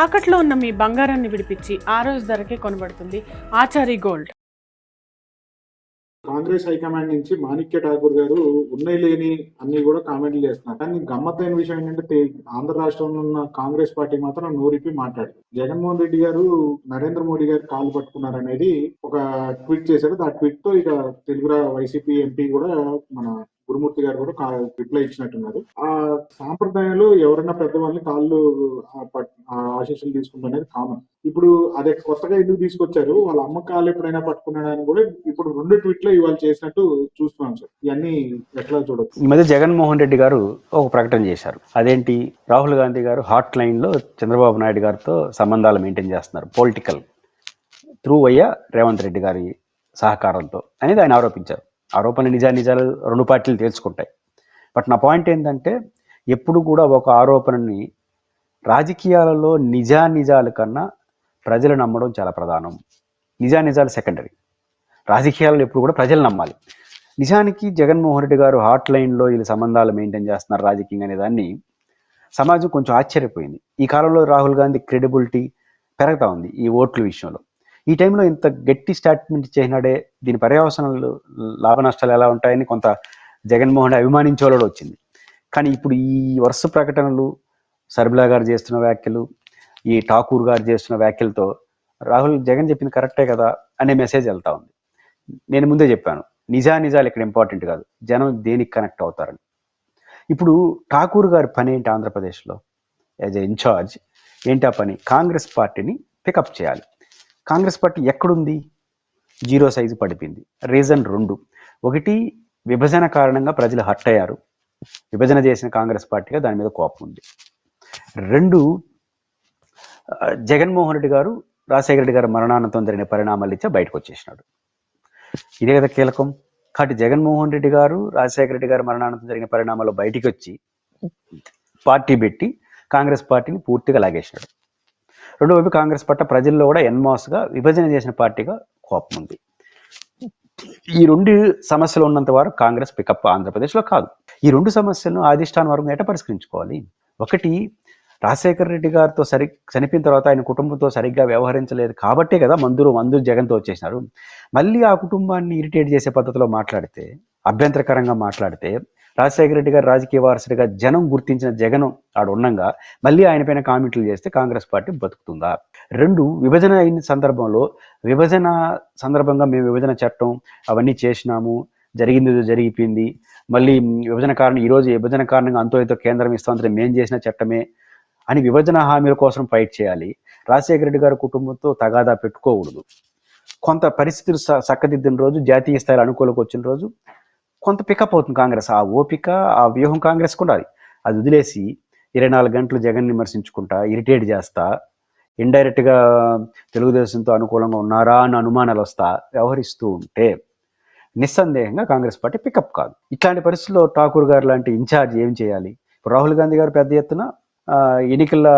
తాకట్లో ఉన్న మీ బంగారాన్ని విడిపించి ఆ రోజు ధరకే కొనబడుతుంది Achari gold. Congress high command నుంచి మాణిక్య ఠాకూర్ గారు ఉన్నాయి లేని అన్ని కూడా కామెంట్లు చేస్తున్నారు. కానీ గమ్మత్తైన విషయం ఏంటంటే ఆంధ్ర రాష్ట్రంలో ఉన్న కాంగ్రెస్ పార్టీ మాత్రం నోరిపి మాట్లాడు జగన్మోహన్ రెడ్డి గారు నరేంద్ర మోడీ గారు కాలు పట్టుకున్నారనేది ఒక ట్వీట్ చేశారు. ఆ ట్వీట్తో ఇక తెలుగు రా- వైసీపీ ఎంపీ కూడా మన గురుమూర్తి గారు కూడా రిప్లై ఇచ్చినట్టున్నారు. ఆ సాంప్రదాయంలో ఎవరైనా పెద్దవాళ్ళని కాళ్ళు పట్- ఆ ఆశీస్సులు తీసుకుంటాం అనేది కామన్ ఇప్పుడు అదే కొత్తగా ఎందుకు తీసుకొచ్చారు? వాళ్ళ అమ్మ కాళ్ళు ఎప్పుడైనా పట్టుకున్నాడని కూడా ఇప్పుడు రెండు ట్వీట్లు ఇవాళ చేసినట్టు చూస్తున్నాం సార్. ఇవన్నీ ఎట్లా చూడొచ్చు? ఈ మధ్య జగన్మోహన్ రెడ్డి గారు ఒక ప్రకటన చేశారు. అదేంటి? రాహుల్ గాంధీ గారు హాట్ లైన్లో చంద్రబాబు నాయుడు గారితో సంబంధాలు మెయింటైన్ చేస్తున్నారు పొలిటికల్ త్రూ అయ్యా రేవంత్ రెడ్డి గారి సహకారంతో అనేది ఆయన ఆరోపించారు. ఆరోపణలు నిజా నిజాలు రెండు పార్టీలు తేల్చుకుంటాయి. బట్ నా పాయింట్ ఏంటంటే ఎప్పుడు కూడా ఒక ఆరోపణని రాజకీయాలలో నిజా నిజాలు కన్నా ప్రజలు నమ్మడం చాలా ప్రధానం. నిజా నిజాలు సెకండరీ. రాజకీయాలలో ఎప్పుడు కూడా ప్రజలు నమ్మాలి. నిజానికి జగన్మోహన్ రెడ్డి గారు హాట్ లైన్లో వీళ్ళ సంబంధాలు మెయింటైన్ చేస్తున్నారు రాజకీయంగా అనే దాన్ని సమాజం కొంచెం ఆశ్చర్యపోయింది. ఈ కాలంలో రాహుల్ గాంధీ క్రెడిబిలిటీ పెరుగుతూ ఉంది ఈ ఓట్ల విషయంలో. ఈ టైంలో ఇంత గట్టి స్టేట్మెంట్ చేసినాడే దీని పర్యవసనాలు లాభ నష్టాలు ఎలా ఉంటాయని కొంత జగన్మోహన్ రెడ్డి వచ్చింది. కానీ ఇప్పుడు ఈ వరుస ప్రకటనలు సర్బిలా గారు చేస్తున్న వ్యాఖ్యలు ఈ ఠాకూర్ గారు చేస్తున్న వ్యాఖ్యలతో రాహుల్ జగన్ చెప్పింది కరెక్టే కదా అనే మెసేజ్ వెళ్తా ఉంది. నేను ముందే చెప్పాను నిజా నిజాలు ఇక్కడ ఇంపార్టెంట్ కాదు జనం దేనికి కనెక్ట్ అవుతారని. ఇప్పుడు ఠాకూర్ గారి పని ఏంటి ఆంధ్రప్రదేశ్లో? యాజ్ ఎ ఇన్ఛార్జ్ ఏంటి ఆ పని? కాంగ్రెస్ పార్టీని పికప్ చేయాలి. కాంగ్రెస్ పార్టీ ఎక్కడుంది? జీరో సైజు పడిపోయింది. రీజన్ రెండు. ఒకటి విభజన కారణంగా ప్రజలు హర్ట్ అయ్యారు. విభజన చేసిన కాంగ్రెస్ పార్టీగా దాని మీద కోపం ఉంది. రెండు జగన్మోహన్ రెడ్డి గారు రాజశేఖర రెడ్డి గారు మరణానంతరం జరిగిన పరిణామాలు ఇచ్చా బయటకు వచ్చేసినాడు. ఇదే కదా కీలకం. కాబట్టి జగన్మోహన్ రెడ్డి గారు రాజశేఖర రెడ్డి గారు మరణానంతరం జరిగిన పరిణామాల్లో బయటికి వచ్చి పార్టీ పెట్టి కాంగ్రెస్ పార్టీని పూర్తిగా లాగేసినాడు. రెండోవైపు కాంగ్రెస్ పట్ల ప్రజల్లో కూడా ఎన్మాస్గా విభజన చేసిన పార్టీగా కోపం ఉంది. ఈ రెండు సమస్యలు ఉన్నంత వరకు కాంగ్రెస్ పికప్ ఆంధ్రప్రదేశ్లో కాదు. ఈ రెండు సమస్యలను ఆదిష్టాన వర్గం ఎట పరిష్కరించుకోవాలి? ఒకటి రాజశేఖర రెడ్డి గారితో సరి చనిపోయిన తర్వాత ఆయన కుటుంబంతో సరిగ్గా వ్యవహరించలేదు కాబట్టే కదా మందురు మందులు జగన్తో వచ్చేసినారు. మళ్ళీ ఆ కుటుంబాన్ని ఇరిటేట్ చేసే పద్ధతిలో మాట్లాడితే అభ్యంతరకరంగా మాట్లాడితే రాజశేఖర రెడ్డి గారు రాజకీయ వారసుడిగా జనం గుర్తించిన జగన్ ఆడు ఉండగా మళ్ళీ ఆయన పైన కామెంట్లు చేస్తే కాంగ్రెస్ పార్టీ బతుకుతుందా? రెండు విభజన అయిన సందర్భంలో విభజన సందర్భంగా మేము విభజన చట్టం అవన్నీ చేసినాము జరిగింది జరిగిపోయింది మళ్ళీ విభజన కారణం ఈరోజు విభజన కారణంగా అంతో ఎంతో కేంద్రం ఇస్తామంటే మేము చేసిన చట్టమే అని విభజన హామీల కోసం ఫైట్ చేయాలి. రాజశేఖర రెడ్డి గారి కుటుంబంతో తగాదా పెట్టుకోకూడదు. కొంత పరిస్థితులు స- చక్కదిద్దిన రోజు జాతీయ స్థాయిలో అనుకూలకు వచ్చిన రోజు కొంత పికప్ అవుతుంది కాంగ్రెస్. ఆ ఓపిక ఆ వ్యూహం కాంగ్రెస్కి ఉండాలి అది వదిలేసి ఇరవై నాలుగు గంటలు జగన్ విమర్శించుకుంటా ఇరిటేట్ చేస్తా ఇండైరెక్ట్గా తెలుగుదేశంతో అనుకూలంగా ఉన్నారా అని అనుమానాలు వస్తా వ్యవహరిస్తూ ఉంటే నిస్సందేహంగా కాంగ్రెస్ పార్టీ పికప్ కాదు. ఇట్లాంటి పరిస్థితుల్లో ఠాకూర్ గారు లాంటి ఇన్ఛార్జ్ ఏం చేయాలి? ఇప్పుడు రాహుల్ గాంధీ గారు పెద్ద ఎత్తున ఎన్నికల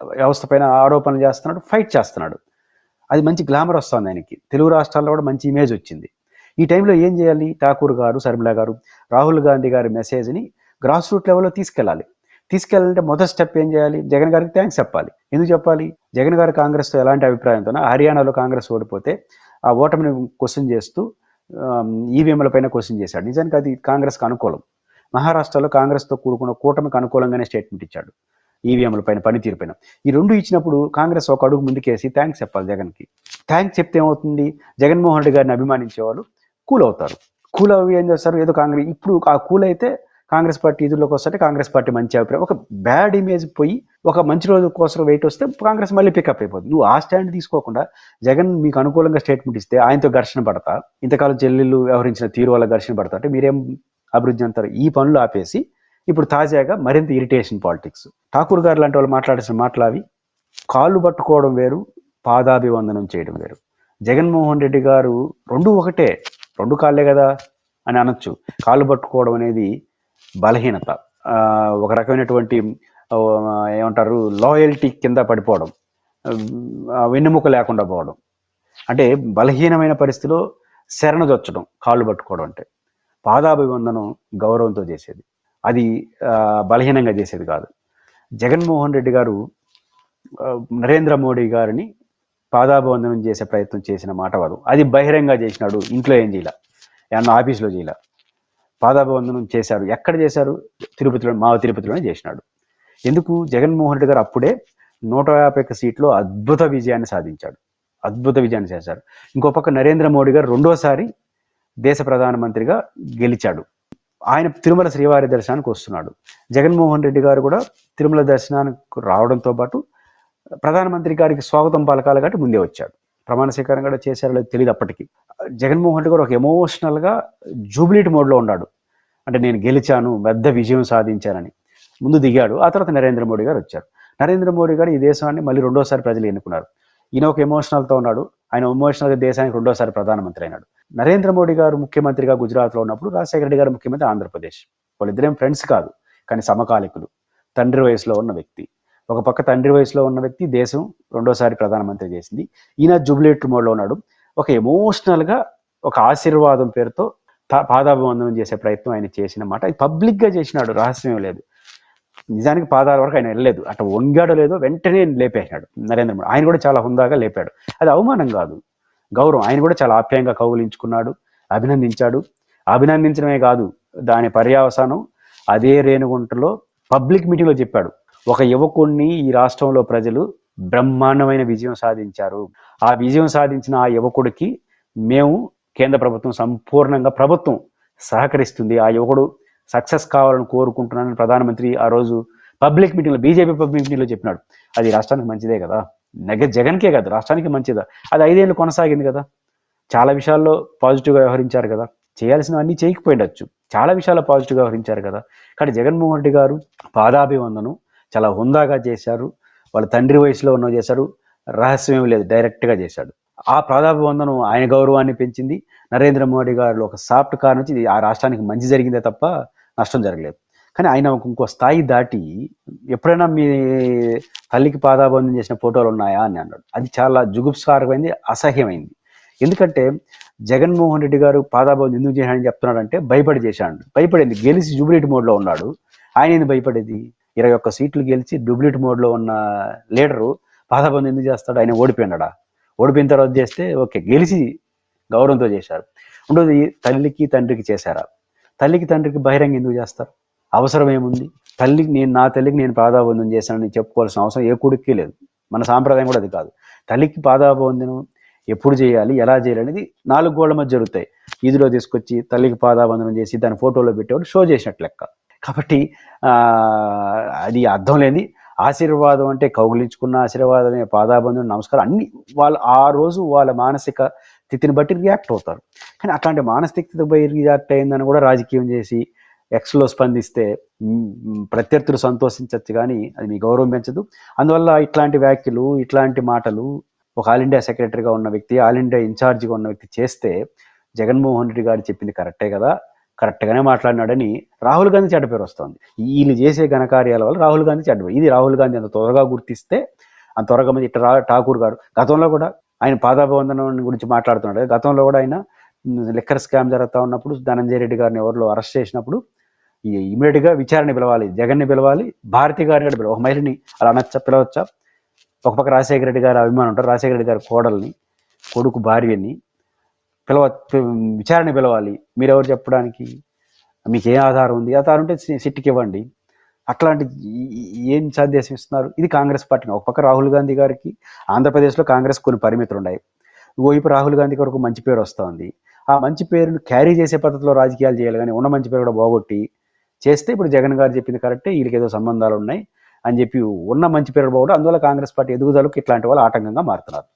వ్యవస్థ పైన ఆరోపణలు చేస్తున్నాడు ఫైట్ చేస్తున్నాడు. అది మంచి గ్లామర్ వస్తుంది ఆయనకి. తెలుగు రాష్ట్రాల్లో కూడా మంచి ఇమేజ్ వచ్చింది. ఈ టైంలో ఏం చేయాలి? ఠాకూర్ గారు శర్మిల గారు రాహుల్ గాంధీ గారి మెసేజ్ని గ్రాస్ రూట్ లెవెల్లో తీసుకెళ్ళాలి. తీసుకెళ్ళాలంటే మొదటి స్టెప్ ఏం చేయాలి? జగన్ గారికి థ్యాంక్స్ చెప్పాలి. ఎందుకు చెప్పాలి? జగన్ గారు కాంగ్రెస్తో ఎలాంటి అభిప్రాయంతో హర్యానాలో కాంగ్రెస్ ఓడిపోతే ఆ ఓటమిని క్వశ్చన్ చేస్తూ ఈవీఎంల పైన క్వశ్చన్ చేశాడు. నిజానికి అది కాంగ్రెస్కి అనుకూలం. మహారాష్ట్రలో కాంగ్రెస్తో కూడుకున్న కూటమికి అనుకూలంగానే స్టేట్మెంట్ ఇచ్చాడు ఈవీఎంల పైన పనితీరు పైన. ఈ రెండు ఇచ్చినప్పుడు కాంగ్రెస్ ఒక అడుగు ముందుకేసి థ్యాంక్స్ చెప్పాలి జగన్కి. థ్యాంక్స్ చెప్తే ఏమవుతుంది? జగన్మోహన్ రెడ్డి గారిని అభిమానించే వాళ్ళు కూల్ అవుతారు కూల్ అవి ఏం చేస్తారు? ఏదో కాంగ్రెస్ ఇప్పుడు ఆ కూల్ అయితే కాంగ్రెస్ పార్టీ ఇదిలోకి వస్తే కాంగ్రెస్ పార్టీ మంచి అభిప్రాయం. ఒక బ్యాడ్ ఇమేజ్ పోయి ఒక మంచి రోజు కోసం వెయిట్ వస్తే కాంగ్రెస్ మళ్ళీ పికప్ అయిపోతుంది నువ్వు ఆ స్టాండ్ తీసుకోకుండా జగన్ మీకు అనుకూలంగా స్టేట్మెంట్ ఇస్తే ఆయనతో ఘర్షణ పడతా? ఇంతకాలం చెల్లెళ్ళు వ్యవహరించిన తీరు వల్ల ఘర్షణ పడతా? అంటే మీరేం అభివృద్ధి అంటారు? ఈ పనులు ఆపేసి ఇప్పుడు తాజాగా మరింత ఇరిటేషన్ పాలిటిక్స్. ఠాకూర్ గారు లాంటి వాళ్ళు మాట్లాడాల్సిన మాటలు అవి కాళ్ళు పట్టుకోవడం వేరు పాదాభివందనం చేయడం వేరు. జగన్మోహన్ రెడ్డి గారు రెండు ఒకటే రెండు కాళ్ళే కదా అని అనొచ్చు. కాళ్ళు పట్టుకోవడం అనేది బలహీనత. ఒక రకమైనటువంటి ఏమంటారు లాయల్టీ కింద పడిపోవడం. వెన్నెముక లేకుండా పోవడం. అంటే బలహీనమైన పరిస్థితిలో శరణదొచ్చడం కాళ్ళు పట్టుకోవడం అంటే. పాదాభివందనం గౌరవంతో చేసేది. అది బలహీనంగా చేసేది కాదు. జగన్మోహన్ రెడ్డి గారు నరేంద్ర మోడీ గారిని పాదాభివందనం చేసే ప్రయత్నం చేసిన మాట వారు అది బహిరంగ చేసినాడు ఇంట్లో ఏం చేయాల? ఏమన్నా ఆఫీస్లో చేయాల? పాదాభివందనం చేశారు. ఎక్కడ చేశారు? తిరుపతిలో మా తిరుపతిలోనే చేసినాడు. ఎందుకు? జగన్మోహన్ రెడ్డి గారు అప్పుడే నూట యాభై ఒక్క సీట్లో అద్భుత విజయాన్ని సాధించాడు. అద్భుత విజయాన్ని చేశారు. ఇంకో పక్క నరేంద్ర మోడీ గారు రెండోసారి దేశ ప్రధానమంత్రిగా గెలిచాడు. ఆయన తిరుమల శ్రీవారి దర్శనానికి వస్తున్నాడు. జగన్మోహన్ రెడ్డి గారు కూడా తిరుమల దర్శనానికి రావడంతో పాటు ప్రధానమంత్రి గారికి స్వాగతం పలకాలి కాబట్టి ముందే వచ్చాడు. ప్రమాణ స్వీకారం కూడా చేశారో తెలియదు అప్పటికి. జగన్మోహన్ రెడ్డి గారు ఒక ఎమోషనల్గా జూబ్లీట్ మోడ్లో ఉన్నాడు. అంటే నేను గెలిచాను పెద్ద విజయం సాధించానని. ముందు దిగాడు ఆ తర్వాత నరేంద్ర మోడీ గారు వచ్చారు. నరేంద్ర మోడీ గారు ఈ దేశాన్ని మళ్ళీ రెండోసారి ప్రజలు ఎన్నుకున్నారు. ఈయన ఒక ఎమోషనల్తో ఉన్నాడు. ఆయన ఎమోషనల్గా దేశానికి రెండోసారి ప్రధానమంత్రి అయినాడు. నరేంద్ర మోడీ గారు ముఖ్యమంత్రిగా గుజరాత్లో ఉన్నప్పుడు రాజశేఖర రెడ్డి గారు ముఖ్యమంత్రి ఆంధ్రప్రదేశ్. వాళ్ళిద్దరేం ఫ్రెండ్స్ కాదు కానీ సమకాలికులు. తండ్రి వయసులో ఉన్న వ్యక్తి. ఒక పక్క తండ్రి వయసులో ఉన్న వ్యక్తి దేశం రెండోసారి ప్రధానమంత్రి చేసింది. ఈయన జుబిలేట్ మోడ్లో ఉన్నాడు. ఒక ఎమోషనల్గా ఒక ఆశీర్వాదం పేరుతో పా- పాదాభివందనం చేసే ప్రయత్నం ఆయన చేసిన మాట. అది పబ్లిక్గా చేసినాడు రహస్యం లేదు. నిజానికి పాదాల వరకు ఆయన వెళ్ళలేదు. అటు వంగాడో లేదో వెంటనే లేపేసినాడు నరేంద్ర మోడీ. ఆయన కూడా చాలా హుందాగా లేపాడు. అది అవమానం కాదు. గౌరవం. ఆయన కూడా చాలా ఆప్యాయంగా కౌగులించుకున్నాడు అభినందించాడు. అభినందించడమే కాదు దాని పర్యావసానం అదే రేణుగుంటలో పబ్లిక్ మీటింగ్లో చెప్పాడు. ఒక యువకుణ్ణి ఈ రాష్ట్రంలో ప్రజలు బ్రహ్మాండమైన విజయం సాధించారు. ఆ విజయం సాధించిన ఆ యువకుడికి మేము కేంద్ర ప్రభుత్వం సంపూర్ణంగా ప్రభుత్వం సహకరిస్తుంది. ఆ యువకుడు సక్సెస్ కావాలని కోరుకుంటున్నానని ప్రధానమంత్రి ఆ రోజు పబ్లిక్ మీటింగ్లో బీజేపీ పబ్లిక్ మీటింగ్లో చెప్పినాడు. అది రాష్ట్రానికి మంచిదే కదా. నెగ జగన్కే కాదు రాష్ట్రానికి మంచిదా? అది ఐదేళ్ళు కొనసాగింది కదా. చాలా విషయాల్లో పాజిటివ్గా వ్యవహరించారు కదా. చేయాల్సినవన్నీ చేయకపోయిండొచ్చు చాలా విషయాల్లో పాజిటివ్గా వ్యవహరించారు కదా. కానీ జగన్మోహన్ రెడ్డి గారు పాదాభివందనం చాలా హుందాగా చేశారు. వాళ్ళ తండ్రి వయసులో ఉన్న చేశారు. రహస్యం లేదు డైరెక్ట్గా చేశాడు. ఆ పాదాభివందనం ఆయన గౌరవాన్ని పెంచింది. నరేంద్ర మోడీ గారు ఒక సాఫ్ట్ కార్ నుంచి ఆ రాష్ట్రానికి మంచి జరిగిందే తప్ప నష్టం జరగలేదు. కానీ ఆయన ఇంకో స్థాయి దాటి ఎప్పుడైనా మీ తల్లికి పాదాబంధం చేసిన ఫోటోలు ఉన్నాయా అని అన్నాడు. అది చాలా జుగుప్సారమైంది అసహ్యమైంది. ఎందుకంటే జగన్మోహన్ రెడ్డి గారు పాదాబంధం ఎందుకు చేశాడని చెప్తున్నాడంటే భయపడి చేశాడు. భయపడింది. గెలిచి జూబిలిటీ మోడ్లో ఉన్నాడు. ఆయన ఏంది భయపడేది? ఇరవై ఒక్క సీట్లు గెలిచి డూప్లిట్ మోడ్లో ఉన్న లీడరు పాదాబంధం ఎందుకు చేస్తాడు? ఆయన ఓడిపోయినాడా? ఓడిపోయిన తర్వాత చేస్తే ఓకే గెలిచి గౌరవంతో చేశారు. ఉండదు తల్లికి తండ్రికి చేశారా? తల్లికి తండ్రికి బహిరంగ ఎందుకు చేస్తారు? అవసరం ఏముంది? తల్లికి నేను నా తల్లికి నేను పాదాబంధం చేశానని చెప్పుకోవాల్సిన అవసరం ఏ కొడుక్కి లేదు. మన సాంప్రదాయం కూడా అది కాదు. తల్లికి పాదాబంధనం ఎప్పుడు చేయాలి? ఎలా చేయాలి? అనేది నాలుగు గోళ్ళ మధ్య జరుగుతాయి. ఈదిలో తీసుకొచ్చి తల్లికి పాదాబంధనం చేసి దాని ఫోటోలో పెట్టేవాడు షో చేసినట్లు లెక్క. కాబట్టి అది అర్థం లేని ఆశీర్వాదం అంటే కౌగిలించుకున్న ఆశీర్వాదమే పాదాబంధం నమస్కారం అన్ని వాళ్ళు ఆ రోజు వాళ్ళ మానసిక స్థితిని బట్టి రియాక్ట్ అవుతారు. కానీ అట్లాంటి మానసిక స్థితి పోయి రియాక్ట్ అయిందని కూడా రాజకీయం చేసి ఎక్స్లో స్పందిస్తే ప్రత్యర్థులు సంతోషించవచ్చు కానీ అది మీ గౌరవం పెంచదు. అందువల్ల ఇట్లాంటి వ్యాఖ్యలు ఇట్లాంటి మాటలు ఒక ఆల్ ఇండియా సెక్రటరీగా ఉన్న వ్యక్తి ఆల్ ఇండియా ఇన్ఛార్జిగా ఉన్న వ్యక్తి చేస్తే జగన్మోహన్ రెడ్డి గారు చెప్పింది కరెక్టే కదా. కరెక్ట్గానే మాట్లాడినాడని రాహుల్ గాంధీ చెడ్డ పేరు వస్తుంది. వీళ్ళు చేసే ఘనకార్యాల వల్ల రాహుల్ గాంధీ చెడ్డ ఇది రాహుల్ గాంధీ అంత త్వరగా గుర్తిస్తే అంత త్వరగా మంది ఇట్లా ఠాకూర్ గారు గతంలో కూడా ఆయన పాదాభివందనం గురించి మాట్లాడుతున్నాడు. గతంలో కూడా ఆయన లిక్కర్ స్కామ్ జరుగుతూ ఉన్నప్పుడు ధనంజయ రెడ్డి గారిని ఎవరిలో అరెస్ట్ చేసినప్పుడు ఇమీడియట్గా విచారణ పిలవాలి జగన్ని పిలవాలి భారతి గారిని కూడా పిలవాలి. ఒక మహిళని అలా అనొచ్చా పిలవచ్చా? ఒక పక్క రాజశేఖర రెడ్డి గారి అభిమానం ఉంటారు రాజశేఖర రెడ్డి గారి కోడల్ని కొడుకు భార్యని పిలవ విచారణ పిలవాలి. మీరెవరు చెప్పడానికి? మీకు ఏం ఆధారం ఉంది? ఆధారం ఉంటే సి- సిట్టికి ఇవ్వండి అట్లాంటి ఏం సందేశం ఇస్తున్నారు? ఇది కాంగ్రెస్ పార్టీ ఒక పక్క రాహుల్ గాంధీ గారికి ఆంధ్రప్రదేశ్లో కాంగ్రెస్ కొన్ని పరిమితులు ఉన్నాయి. ఓవైపు రాహుల్ గాంధీ గారికి ఒక మంచి పేరు వస్తుంది. ఆ మంచి పేరును క్యారీ చేసే పద్ధతిలో రాజకీయాలు చేయాలి కానీ ఉన్న మంచి పేరు కూడా బాగొట్టి చేస్తే ఇప్పుడు జగన్ గారు చెప్పింది కరెక్టే వీళ్ళకి ఏదో సంబంధాలు ఉన్నాయి అని చెప్పి ఉన్న మంచి పేరు బాగుంటే అందువల్ల కాంగ్రెస్ పార్టీ ఎదుగుదలకు ఇట్లాంటి వాళ్ళు ఆటంకంగా మారుతున్నారు.